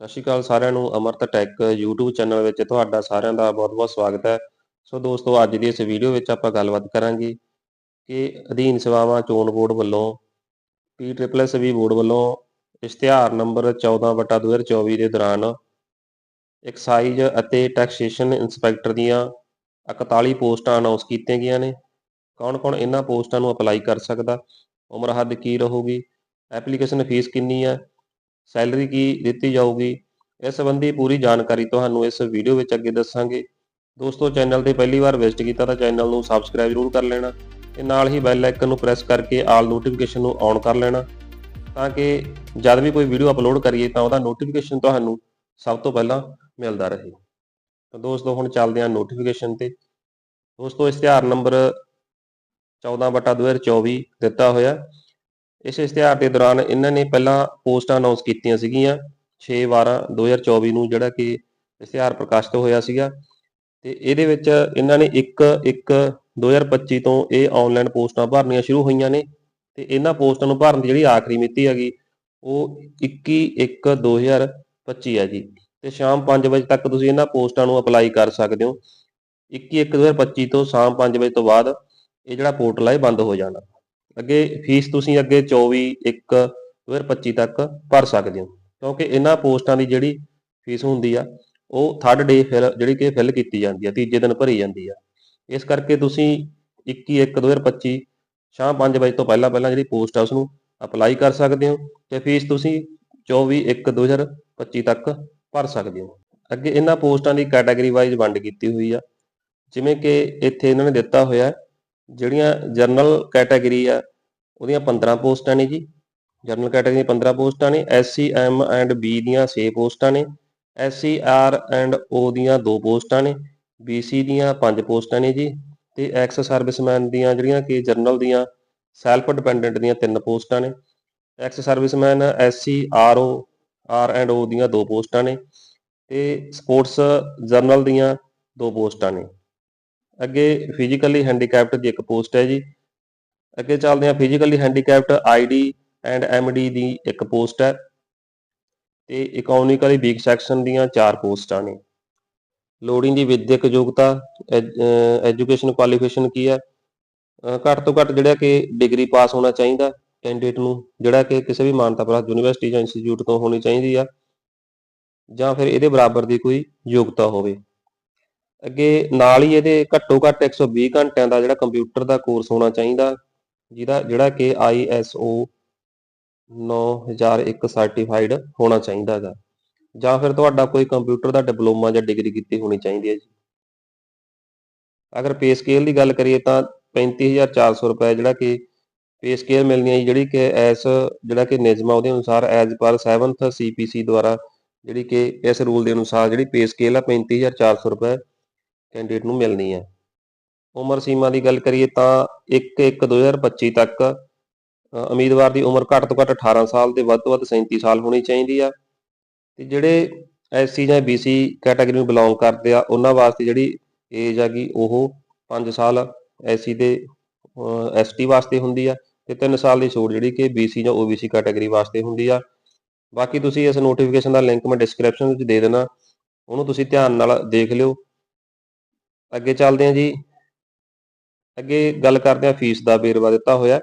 ਸਤਿ ਸ਼੍ਰੀ ਅਕਾਲ ਸਾਰਿਆਂ ਨੂੰ, ਅਮਰਤ ਟੈਕ YouTube ਚੈਨਲ ਵਿੱਚ ਤੁਹਾਡਾ ਸਾਰਿਆਂ ਦਾ ਬਹੁਤ-ਬਹੁਤ ਸਵਾਗਤ ਹੈ। ਸੋ ਦੋਸਤੋ, ਅੱਜ ਦੀ ਇਸ ਵੀਡੀਓ ਵਿੱਚ ਆਪਾਂ ਗੱਲਬਾਤ ਕਰਾਂਗੇ ਕਿ ਅਧੀਨ ਸੇਵਾਵਾਂ ਚੋਣ ਬੋਰਡ ਵੱਲੋਂ P triple S V board ਵੱਲੋਂ ਇਸ਼ਤਿਹਾਰ ਨੰਬਰ 14/2024 ਦੇ ਦੌਰਾਨ ਐਕਸਾਈਜ਼ ਅਤੇ ਟੈਕਸੇਸ਼ਨ ਇੰਸਪੈਕਟਰ ਦੀਆਂ 41 ਪੋਸਟਾਂ ਅਨਾਉਂਸ ਕੀਤੀਆਂ ਗਈਆਂ ਨੇ। ਕੌਣ-ਕੌਣ ਇਹਨਾਂ ਪੋਸਟਾਂ ਨੂੰ ਅਪਲਾਈ ਕਰ ਸਕਦਾ? ਉਮਰ ਹੱਦ ਕੀ ਰਹੂਗੀ? ਐਪਲੀਕੇਸ਼ਨ ਫੀਸ ਕਿੰਨੀ ਹੈ? ਸੈਲਰੀ ਕੀ ਦਿੱਤੀ ਜਾਊਗੀ? ਇਸ ਸੰਬੰਧੀ ਪੂਰੀ ਜਾਣਕਾਰੀ ਤੁਹਾਨੂੰ ਇਸ ਵੀਡੀਓ ਵਿੱਚ ਅੱਗੇ ਦੱਸਾਂਗੇ। ਦੋਸਤੋ, ਚੈਨਲ ਤੇ ਪਹਿਲੀ ਵਾਰ ਵਿਜ਼ਿਟ ਕੀਤਾ ਤਾਂ ਚੈਨਲ ਨੂੰ ਸਬਸਕ੍ਰਾਈਬ ਜ਼ਰੂਰ ਕਰ ਲੈਣਾ ਤੇ ਨਾਲ ਹੀ ਬੈਲ ਆਈਕਨ ਨੂੰ ਪ੍ਰੈਸ ਕਰਕੇ ਆਲ ਨੋਟੀਫਿਕੇਸ਼ਨ ਨੂੰ ਔਨ ਕਰ ਲੈਣਾ ਤਾਂ ਕਿ ਜਦ ਵੀ ਕੋਈ ਵੀਡੀਓ ਅਪਲੋਡ ਕਰੀਏ ਤਾਂ ਉਹਦਾ ਨੋਟੀਫਿਕੇਸ਼ਨ ਤੁਹਾਨੂੰ ਸਭ ਤੋਂ ਪਹਿਲਾਂ ਮਿਲਦਾ ਰਹੇ। ਤਾਂ ਦੋਸਤੋ, ਹੁਣ ਚੱਲਦੇ ਹਾਂ ਨੋਟੀਫਿਕੇਸ਼ਨ ਤੇ। ਦੋਸਤੋ ਇਸ਼ਤਿਹਾਰ ਨੰਬਰ 14/2024 ਦਿੱਤਾ ਹੋਇਆ। ਇਸ ਇਸ਼ਤਿਹਾਰ ਦੇ ਦੌਰਾਨ ਇਹਨਾਂ ਨੇ ਪਹਿਲਾਂ ਪੋਸਟਾਂ ਅਨਾਉਂਸ ਕੀਤੀਆਂ ਸੀਗੀਆਂ 6/12/2024 ਨੂੰ, ਜਿਹੜਾ ਕਿ ਇਸ਼ਤਿਹਾਰ ਪ੍ਰਕਾਸ਼ਿਤ ਹੋਇਆ ਸੀਗਾ। ਤੇ ਇਹਦੇ ਵਿੱਚ ਇਹਨਾਂ ਨੇ 1/1/2025 ਤੋਂ ਇਹ ਆਨਲਾਈਨ ਪੋਸਟਾਂ ਭਰਨੀਆਂ ਸ਼ੁਰੂ ਹੋਈਆਂ ਨੇ ਤੇ ਇਹਨਾਂ ਪੋਸਟਾਂ ਨੂੰ ਭਰਨ ਦੀ ਜਿਹੜੀ ਆਖਰੀ ਮਿਤੀ ਹੈਗੀ, ਉਹ 21/1/2025 ਹੈ ਜੀ। ਤੇ ਸ਼ਾਮ 5 ਵਜੇ ਤੱਕ ਤੁਸੀਂ ਇਹਨਾਂ ਪੋਸਟਾਂ ਨੂੰ ਅਪਲਾਈ ਕਰ ਸਕਦੇ ਹੋ। 21/1/2025 ਤੋਂ ਸ਼ਾਮ 5 ਵਜੇ ਤੋਂ ਬਾਅਦ ਇਹ ਜਿਹੜਾ ਪੋਰਟਲ ਹੈ ਇਹ ਬੰਦ ਹੋ ਜਾਣਾ। ਅੱਗੇ ਫੀਸ ਤੁਸੀਂ ਅੱਗੇ 24/1/2025 ਤੱਕ ਭਰ ਸਕਦੇ ਹੋ। ਕਿਉਂਕਿ ਇਹਨਾਂ ਪੋਸਟਾਂ ਦੀ ਜਿਹੜੀ ਫੀਸ ਹੁੰਦੀ ਆ, ਉਹ ਥਰਡ ਡੇ ਫਿਲ ਜਿਹੜੀ ਕਿ ਫਿਲ ਕੀਤੀ ਜਾਂਦੀ ਆ, ਤੀਜੇ ਦਿਨ ਭਰੀ ਜਾਂਦੀ ਆ। ਇਸ ਕਰਕੇ ਤੁਸੀਂ 21/1/2025 ਸ਼ਾਮ 5 ਵਜੇ ਤੋਂ ਪਹਿਲਾਂ ਪਹਿਲਾਂ ਜਿਹੜੀ ਪੋਸਟ ਆ ਉਸ ਨੂੰ ਅਪਲਾਈ ਕਰ ਸਕਦੇ ਹੋ ਤੇ ਫੀਸ ਤੁਸੀਂ 24/1/2025 ਤੱਕ ਭਰ ਸਕਦੇ ਹੋ। ਅੱਗੇ ਇਹਨਾਂ ਪੋਸਟਾਂ ਦੀ ਕੈਟਾਗਰੀ ਵਾਈਜ਼ ਵੰਡ ਕੀਤੀ ਹੋਈ ਆ। ਜਿਵੇਂ ਕਿ ਇੱਥੇ ਇਹਨਾਂ ਨੇ ਦਿੱਤਾ ਹੋਇਆ ਜਿਹੜੀਆਂ ਜਰਨਲ ਕੈਟਾਗਰੀ ਆ, ਉਹਦੀਆਂ 15 ਪੋਸਟਾਂ ਨੇ ਜੀ। ਜਰਨਲ ਕੈਟਾਗਰੀ ਦੀਆਂ 15 ਪੋਸਟਾਂ ਨੇ ਐਸਸੀ ਐਮ ਐਂਡ ਬੀ ਦੀਆਂ 6 ਪੋਸਟਾਂ ਨੇ ਐਸਸੀ ਆਰ ਐਂਡ ਓ ਦੀਆਂ 2 ਪੋਸਟਾਂ ਨੇ ਬੀਸੀ ਦੀਆਂ 5 ਪੋਸਟਾਂ ਨੇ ਜੀ। ਤੇ ਐਕਸ ਸਰਵਿਸਮੈਨ ਦੀਆਂ ਜਿਹੜੀਆਂ ਕਿ ਜਰਨਲ ਦੀਆਂ ਸੈਲਫ ਡਿਪੈਂਡੈਂਟ ਦੀਆਂ 3 ਪੋਸਟਾਂ ਨੇ। Ex serviceman SC R O R and O ਦੀਆਂ 2 ਪੋਸਟਾਂ ਨੇ। ਤੇ ਸਪੋਰਟਸ ਜਰਨਲ ਦੀਆਂ 2 ਪੋਸਟਾਂ ਨੇ। ਅੱਗੇ ਫਿਜ਼ੀਕਲੀ ਹੈਂਡੀਕੈਪਟ ਦੀ ਇੱਕ ਪੋਸਟ ਹੈ ਜੀ। ਅੱਗੇ ਚੱਲਦੇ ਹਾਂ physically handicapped ID and MD ਦੀ ਇੱਕ ਪੋਸਟ ਹੈ। ਤੇ ਇਕਨੋਮਿਕਲੀ ਵੀਕ ਸੈਕਸ਼ਨ ਦੀਆਂ ਚਾਰ ਪੋਸਟਾਂ ਨੇ। ਲੋੜੀਂਦੀ ਵਿਦਿਅਕ ਯੋਗਤਾ ਐਜੂਕੇਸ਼ਨ ਕੁਆਲੀਫਿਕੇਸ਼ਨ ਕੀ ਹੈ? ਘੱਟ ਤੋਂ ਘੱਟ ਜਿਹੜਾ ਕਿ ਡਿਗਰੀ ਪਾਸ ਹੋਣਾ ਚਾਹੀਦਾ ਕੈਂਡੀਡੇਟ ਨੂੰ, ਜਿਹੜਾ ਕਿ ਕਿਸੇ ਵੀ ਮਾਨਤਾ ਪ੍ਰਾਪਤ ਯੂਨੀਵਰਸਿਟੀ ਜਾਂ ਇੰਸਟੀਚਿਊਟ ਤੋਂ ਹੋਣੀ ਚਾਹੀਦੀ ਆ। ਜਾਂ ਫਿਰ ਇਹਦੇ ਬਰਾਬਰ ਦੀ ਕੋਈ ਯੋਗਤਾ ਹੋਵੇ। ਅੱਗੇ ਨਾਲ ਹੀ ਇਹਦੇ ਘੱਟੋ ਘੱਟ 120 ਘੰਟਿਆਂ ਦਾ ਜਿਹੜਾ ਕੰਪਿਊਟਰ ਦਾ ਕੋਰਸ ਹੋਣਾ ਚਾਹੀਦਾ, ਜਿਹਦਾ ਜਿਹੜਾ ਕਿ ISO 9001 ਸਰਟੀਫਾਈਡ ਹੋਣਾ ਚਾਹੀਦਾ ਹੈਗਾ ਜਾਂ ਫਿਰ ਤੁਹਾਡਾ ਕੋਈ ਕੰਪਿਊਟਰ ਦਾ ਡਿਪਲੋਮਾ ਜਾਂ ਡਿਗਰੀ ਕੀਤੀ ਹੋਣੀ ਚਾਹੀਦੀ ਹੈ ਜੀ। ਅਗਰ ਪੇ ਸਕੇਲ ਦੀ ਗੱਲ ਕਰੀਏ ਤਾਂ 35400 ਰੁਪਏ ਜਿਹੜਾ ਕਿ ਪੇ ਸਕੇਲ ਮਿਲਣੀ ਹੈ ਜਿਹੜੀ ਕਿ ਐਸ ਜਿਹੜਾ ਕਿ ਨਿਯਮਾਂ ਉਹਦੇ ਅਨੁਸਾਰ ਐਜ਼ ਪਰ 7th ਸੀਪੀਸੀ ਦੁਆਰਾ ਜਿਹੜੀ ਕਿ ਇਸ ਰੂਲ ਦੇ ਅਨੁਸਾਰ ਜਿਹੜੀ ਪੇ ਸਕੇਲ ਆ 35400 ਰੁਪਏ ਕੈਂਡੀਡੇਟ ਨੂੰ ਮਿਲਣੀ ਹੈ। ਉਮਰ ਸੀਮਾ ਦੀ ਗੱਲ ਕਰੀਏ ਤਾਂ 1/1/2025 ਤੱਕ ਉਮੀਦਵਾਰ ਦੀ ਉਮਰ ਘੱਟ ਤੋਂ ਘੱਟ 18 ਸਾਲ ਤੇ ਵੱਧ ਤੋਂ ਵੱਧ 37 ਸਾਲ ਹੋਣੀ ਚਾਹੀਦੀ ਆ। ਤੇ ਜਿਹੜੇ ਐਸਸੀ ਜਾਂ ਬੀਸੀ ਕੈਟਾਗਰੀ ਨੂੰ ਬਿਲੋਂਗ ਕਰਦੇ ਆ, ਉਹਨਾਂ ਵਾਸਤੇ ਜਿਹੜੀ ਏਜ ਹੈਗੀ ਉਹ 5 ਸਾਲ ਐਸਸੀ ਤੇ ਐਸਟੀ ਵਾਸਤੇ ਹੁੰਦੀ ਆ ਤੇ 3 ਸਾਲ ਦੀ ਛੋਟ ਜਿਹੜੀ ਕਿ ਬੀਸੀ ਜਾਂ ਓਬੀਸੀ ਕੈਟਾਗਰੀ ਵਾਸਤੇ ਹੁੰਦੀ ਆ। ਬਾਕੀ ਤੁਸੀਂ ਇਸ ਨੋਟੀਫਿਕੇਸ਼ਨ ਦਾ ਲਿੰਕ ਮੈਂ ਡਿਸਕ੍ਰਿਪਸ਼ਨ ਵਿੱਚ ਦੇ ਦੇਣਾ, ਉਹਨੂੰ ਤੁਸੀਂ ਧਿਆਨ ਨਾਲ ਦੇਖ ਲਿਓ। ਅੱਗੇ ਚੱਲਦੇ ਹਾਂ ਜੀ। ਅੱਗੇ ਗੱਲ ਕਰਦੇ ਹਾਂ ਫੀਸ ਦਾ ਵੇਰਵਾ ਦਿੱਤਾ ਹੋਇਆ।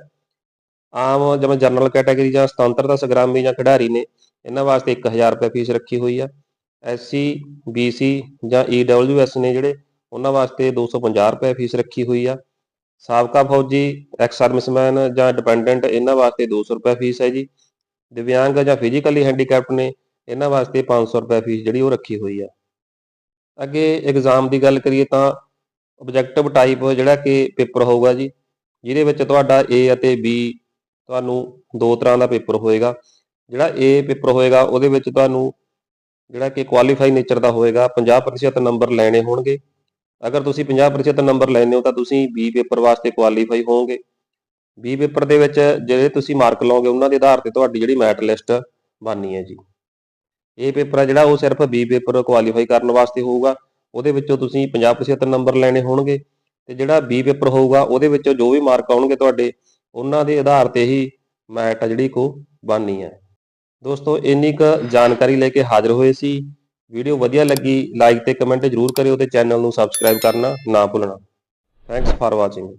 ਆਮ ਜਿਵੇਂ ਜਨਰਲ ਕੈਟਾਗਰੀ ਜਾਂ ਸੁਤੰਤਰਤਾ ਸੰਗਰਾਮੀ ਜਾਂ ਖਿਡਾਰੀ ਨੇ, ਇਹਨਾਂ ਵਾਸਤੇ 1000 ਰੁਪਏ ਫੀਸ ਰੱਖੀ ਹੋਈ ਆ। ਐਸਸੀ ਬੀਸੀ ਜਾਂ ਈਡਬਲਯੂਐਸ ਨੇ ਜਿਹੜੇ, ਉਹਨਾਂ ਵਾਸਤੇ 250 ਰੁਪਏ ਫੀਸ ਰੱਖੀ ਹੋਈ ਆ। ਸਾਬਕਾ ਫੌਜੀ ਐਕਸ ਸਰਵਿਸਮੈਨ ਜਾਂ ਡਿਪੈਂਡੈਂਟ ਇਹਨਾਂ ਵਾਸਤੇ 200 ਰੁਪਏ ਫੀਸ ਹੈ ਜੀ। ਦਿਵਿਆਂਗ ਜਾਂ ਫਿਜ਼ੀਕਲੀ ਹੈਂਡੀਕੈਪਟ ਨੇ, ਇਹਨਾਂ ਵਾਸਤੇ 500 ਰੁਪਏ ਫੀਸ ਜਿਹੜੀ ਉਹ ਰੱਖੀ ਹੋਈ ਆ। ਅੱਗੇ ਐਗਜ਼ਾਮ ਦੀ ਗੱਲ ਕਰੀਏ ਤਾਂ ਆਬਜੈਕਟਿਵ ਟਾਈਪ ਜਿਹੜਾ ਕਿ ਪੇਪਰ ਹੋਊਗਾ ਜੀ, ਜਿਹਦੇ ਵਿੱਚ ਤੁਹਾਡਾ A ਅਤੇ B ਤੁਹਾਨੂੰ ਦੋ ਤਰ੍ਹਾਂ ਦਾ ਪੇਪਰ ਹੋਏਗਾ। ਜਿਹੜਾ A ਪੇਪਰ ਹੋਏਗਾ, ਉਹਦੇ ਵਿੱਚ ਤੁਹਾਨੂੰ ਜਿਹੜਾ ਕਿ ਕੁਆਲੀਫਾਈ ਨੇਚਰ ਦਾ ਹੋਏਗਾ 50% ਨੰਬਰ ਲੈਣੇ ਹੋਣਗੇ। ਅਗਰ ਤੁਸੀਂ 50% ਨੰਬਰ ਲੈਣੇ ਹੋ, ਤਾਂ ਤੁਸੀਂ B ਪੇਪਰ ਵਾਸਤੇ ਕੁਆਲੀਫਾਈ ਹੋਵੋਗੇ। B ਪੇਪਰ ਦੇ ਵਿੱਚ ਜਿਹੜੇ ਤੁਸੀਂ ਮਾਰਕ ਲਓਗੇ, ਉਹਨਾਂ ਦੇ ਆਧਾਰ ਤੇ ਤੁਹਾਡੀ ਜਿਹੜੀ ਮੈਟ ਲਿਸਟ ਬਣਨੀ ਹੈ ਜੀ। ਇਹ ਪੇਪਰ ਹੈ ਜਿਹੜਾ, ਉਹ ਸਿਰਫ B ਪੇਪਰ ਕੁਆਲੀਫਾਈ ਕਰਨ ਵਾਸਤੇ ਹੋਊਗਾ। ਉਹਦੇ ਵਿੱਚੋਂ ਤੁਸੀਂ 50% ਨੰਬਰ ਲੈਣੇ ਹੋਣਗੇ ਤੇ ਜਿਹੜਾ ਬੀ ਪੇਪਰ ਹੋਊਗਾ ਉਹਦੇ ਵਿੱਚੋਂ ਜੋ ਵੀ ਮਾਰਕ ਆਉਣਗੇ ਤੁਹਾਡੇ, ਉਹਨਾਂ ਦੇ ਆਧਾਰ ਤੇ ਹੀ ਮੈਟ ਆ ਜਿਹੜੀ ਕੋ ਬਣਨੀ ਹੈ। ਦੋਸਤੋ, ਇੰਨੀ ਕੁ ਜਾਣਕਾਰੀ ਲੈ ਕੇ ਹਾਜ਼ਰ ਹੋਏ ਸੀ। ਵੀਡੀਓ ਵਧੀਆ ਲੱਗੀ ਲਾਈਕ ਤੇ ਕਮੈਂਟ ਜ਼ਰੂਰ ਕਰਿਓ ਤੇ ਚੈਨਲ ਨੂੰ ਸਬਸਕ੍ਰਾਈਬ ਕਰਨਾ ਨਾ ਭੁੱਲਣਾ। Thanks for watching